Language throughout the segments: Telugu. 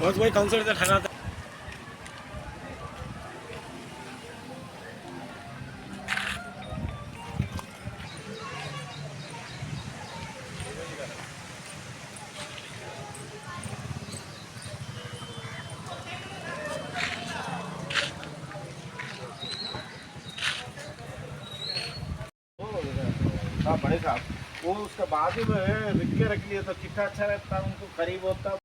काउंसलर से ठहरा था हाँ बड़े साहब। वो उसका बाद में लिख के रख लिया तो कितना अच्छा रहता, उनको करीब होता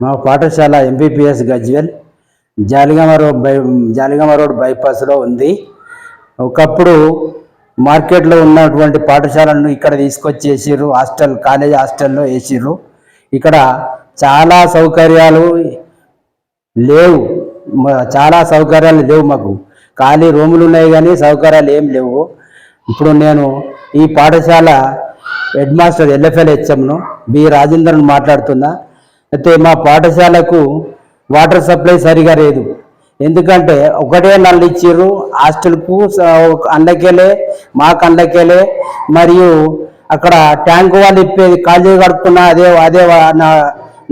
మా పాఠశాల MPPS Gajwel Jaligama road by Jaligama road బైపాస్లో ఉంది. ఒకప్పుడు మార్కెట్లో ఉన్నటువంటి పాఠశాలను ఇక్కడ తీసుకొచ్చి హాస్టల్ కాలేజ్ హాస్టల్లో వేసారు ఇక్కడ చాలా సౌకర్యాలు లేవు. చాలా సౌకర్యాలు లేవు మాకు. ఖాళీ రూములు ఉన్నాయి కానీ సౌకర్యాలు ఏం లేవు. ఇప్పుడు నేను ఈ పాఠశాల హెడ్ మాస్టర్ ఎల్ఎఫ్ఎల్ హెచ్ఎంను బి రాజేంద్రన్ మాట్లాడుతున్నా. అయితే మా పాఠశాలకు వాటర్ సప్లై సరిగా లేదు. ఎందుకంటే ఒకటే నల్లు ఇచ్చిర్రు హాస్టల్కు అండకెళ్ళే మాకు అండకెళ్ళే మరియు అక్కడ ట్యాంక్ వాళ్ళు ఇప్పేది కాలేజీ కడుక్కున్నా అదే అదే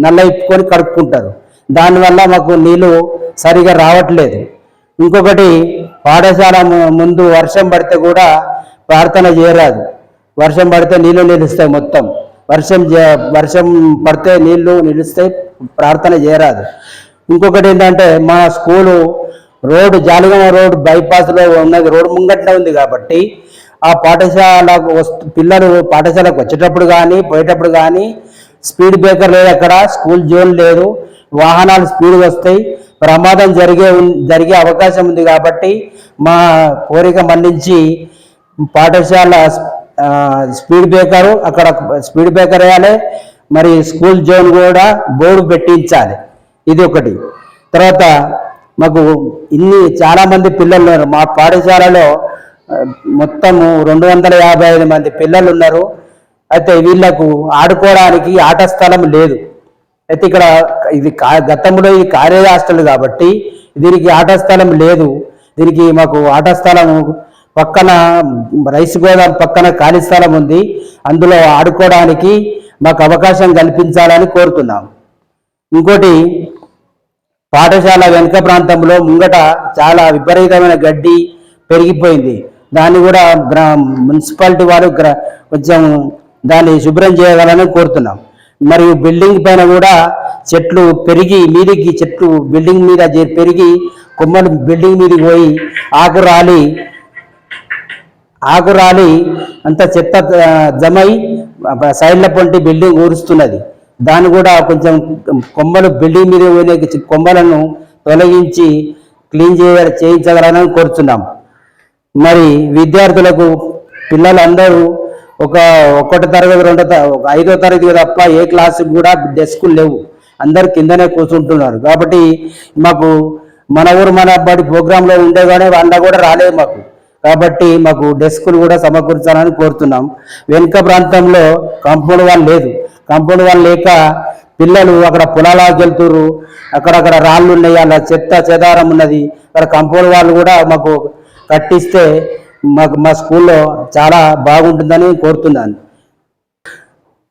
నల్ల ఇప్పుకొని కడుక్కుంటారు. దానివల్ల మాకు నీళ్ళు సరిగా రావట్లేదు. ఇంకొకటి పాఠశాల ముందు వర్షం పడితే కూడా ప్రార్థన చేయరాదు. వర్షం పడితే నీళ్ళు నిలుస్తాయి మొత్తం. వర్షం వర్షం పడితే నీళ్ళు నిలుస్తాయి ప్రార్థన చేయరాదు. ఇంకొకటి ఏంటంటే మా స్కూలు రోడ్డు జాలిగమ రోడ్ బైపాస్లో ఉన్నది రోడ్డు ముంగట్నే ఉంది కాబట్టి ఆ పాఠశాలకు వస్తు పిల్లలు పాఠశాలకు వచ్చేటప్పుడు కానీ పోయేటప్పుడు కానీ స్పీడ్ బ్రేకర్ లేదు అక్కడ స్కూల్ జోన్ లేదు వాహనాలు స్పీడ్ వస్తాయి ప్రమాదం జరిగే జరిగే అవకాశం ఉంది కాబట్టి మా కోరిక మన్నించి పాఠశాల స్పీడ్ బ్రేకర్ అక్కడ స్పీడ్ బ్రేకర్ వేయాలి మరి స్కూల్ జోన్ కూడా బోర్డు పెట్టించాలి. ఇది ఒకటి. తర్వాత మాకు ఇన్ని చాలామంది పిల్లలు ఉన్నారు. మా పాఠశాలలో మొత్తము రెండు వందల యాభై ఐదు మంది పిల్లలు ఉన్నారు. అయితే వీళ్ళకు ఆడుకోవడానికి ఆట స్థలం లేదు. అయితే ఇక్కడ ఇది కా- గతంలో ఇది కార్యాలయ హాస్టల్ కాబట్టి దీనికి ఆట స్థలం లేదు. దీనికి మాకు ఆట స్థలం పక్కన రైస్ గోదాం పక్కన ఖాళీ స్థలం ఉంది. అందులో ఆడుకోవడానికి మాకు అవకాశం కల్పించాలని కోరుతున్నాం ఇంకోటి పాఠశాల వెనుక ప్రాంతంలో ముంగట చాలా విపరీతమైన గడ్డి పెరిగిపోయింది. దాన్ని కూడా గ్రా మున్సిపాలిటీ వారు కొంచెం దాన్ని శుభ్రం చేయగలని కోరుతున్నాం. మరియు బిల్డింగ్ పైన కూడా చెట్లు పెరిగి మీదికి చెట్లు బిల్డింగ్ మీద పెరిగి కొమ్మలు బిల్డింగ్ మీదకి పోయి ఆకు రాలి ఆకు రాలి అంత చెత్త జమై సైడ్ల పొంటి బిల్డింగ్ ఊరుస్తున్నది. దాన్ని కూడా కొంచెం కొమ్మలు బిల్డింగ్ మీద పోయిన కొమ్మలను తొలగించి క్లీన్ చేయ చేయించగలనని కోరుతున్నాం మరి విద్యార్థులకు పిల్లలందరూ ఒక ఒకటి తరగతి రెండో ఐదో తరగతి తప్ప ఏ క్లాసుకు కూడా డెస్కులు లేవు. అందరు కిందనే కూర్చుంటున్నారు. కాబట్టి మాకు మన ఊరు మన అబ్బాయి ప్రోగ్రాంలో ఉండే కానీ వాళ్ళ కూడా రాలేదు మాకు. కాబట్టి మాకు డెస్కులు కూడా సమకూర్చాలని కోరుతున్నాం. వెనుక ప్రాంతంలో కాంపౌండ్ వాళ్ళు లేదు. కాంపౌండ్ వాళ్ళు లేక పిల్లలు అక్కడ పొలాలకు వెళ్తుర్రు. అక్కడక్కడ రాళ్ళు ఉన్నాయి అలా చెత్త చెదారం ఉన్నది. అక్కడ కాంపౌండ్ వాళ్ళు కూడా మాకు కట్టిస్తే మాకు మా స్కూల్లో చాలా బాగుంటుందని కోరుతున్నాను.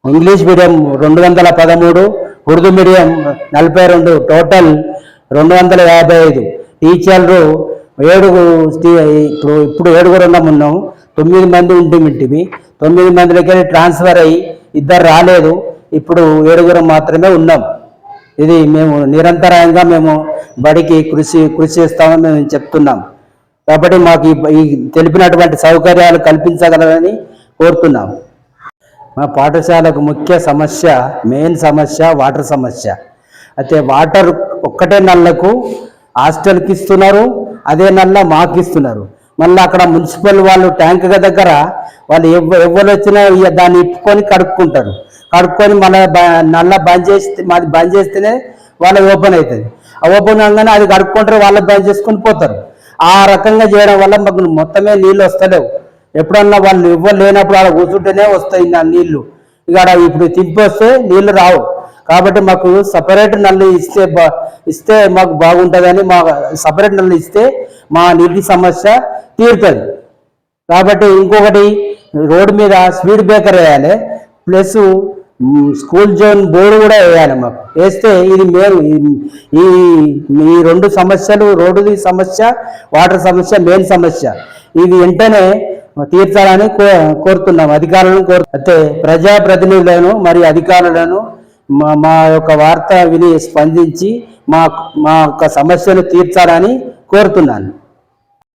ఇంగ్లీష్ మీడియం రెండు వందల పదమూడు ఉర్దూ మీడియం నలభై రెండు టోటల్ రెండు వందల యాభై ఐదు. టీచర్లు ఏడుగు ఇప్పుడు ఇప్పుడు ఏడుగురు ఉన్నాం. ఉన్నాం తొమ్మిది మంది ఉంటిమింటివి తొమ్మిది మంది దగ్గర ట్రాన్స్ఫర్ అయ్యి ఇద్దరు రాలేదు. ఇప్పుడు ఏడుగురం మాత్రమే ఉన్నాం. ఇది మేము నిరంతరాయంగా మేము బడికి కృషి కృషి చేస్తామని మేము చెప్తున్నాం. కాబట్టి మాకు ఈ- తెలిపినటువంటి సౌకర్యాలు కల్పించగలరని కోరుతున్నాం. మా పాఠశాలకు ముఖ్య సమస్య మెయిన్ సమస్య వాటర్ సమస్య. అయితే వాటర్ ఒక్కటే నల్లకు హాస్టల్కి ఇస్తున్నారు అదే నల్ల మాకు ఇస్తున్నారు. మళ్ళీ అక్కడ మున్సిపల్ వాళ్ళు ట్యాంక్ దగ్గర వాళ్ళు ఎవ్వ ఎవరు వచ్చినా దాన్ని ఇప్పుకొని కడుక్కుంటారు. కడుక్కొని మళ్ళీ నల్ల బంద్ చేస్తే మాది బంద్ చేస్తేనే వాళ్ళ ఓపెన్ అవుతుంది ఆ ఓపెన్ అవగానే అది కడుక్కుంటారు వాళ్ళు బంద్ చేసుకొని పోతారు. ఆ రకంగా చేయడం వల్ల మాకు మొత్తమే నీళ్ళు వస్తలేవు. ఎప్పుడన్నా వాళ్ళు ఇవ్వరు లేనప్పుడు అక్కడ కూర్చుంటేనే వస్తాయి నా నీళ్ళు ఇక్కడ ఇప్పుడు తింపొస్తే నీళ్ళు రావు. కాబట్టి మాకు సపరేట్ నల్లు ఇస్తే బా ఇస్తే మాకు బాగుంటుందని మా సపరేట్ నల్లు ఇస్తే మా నీటి సమస్య తీరుతుంది. కాబట్టి ఇంకొకటి రోడ్డు మీద స్పీడ్ బ్రేకర్ వేయాలి. ప్లస్ స్కూల్ జోన్ బోర్డు కూడా వేయాలి మాకు. వేస్తే ఇది మేము ఈ- ఈ రెండు సమస్యలు రోడ్డుది సమస్య వాటర్ సమస్య మెయిన్ సమస్య. ఇవి వెంటనే తీర్చాలని కో కోరుతున్నాం అధికారులను కోరు అయితే ప్రజాప్రతినిధులను మరియు అధికారులను మా మా యొక్క వార్త విని స్పందించి మా మా యొక్క సమస్యను తీర్చాలని కోరుతున్నాను.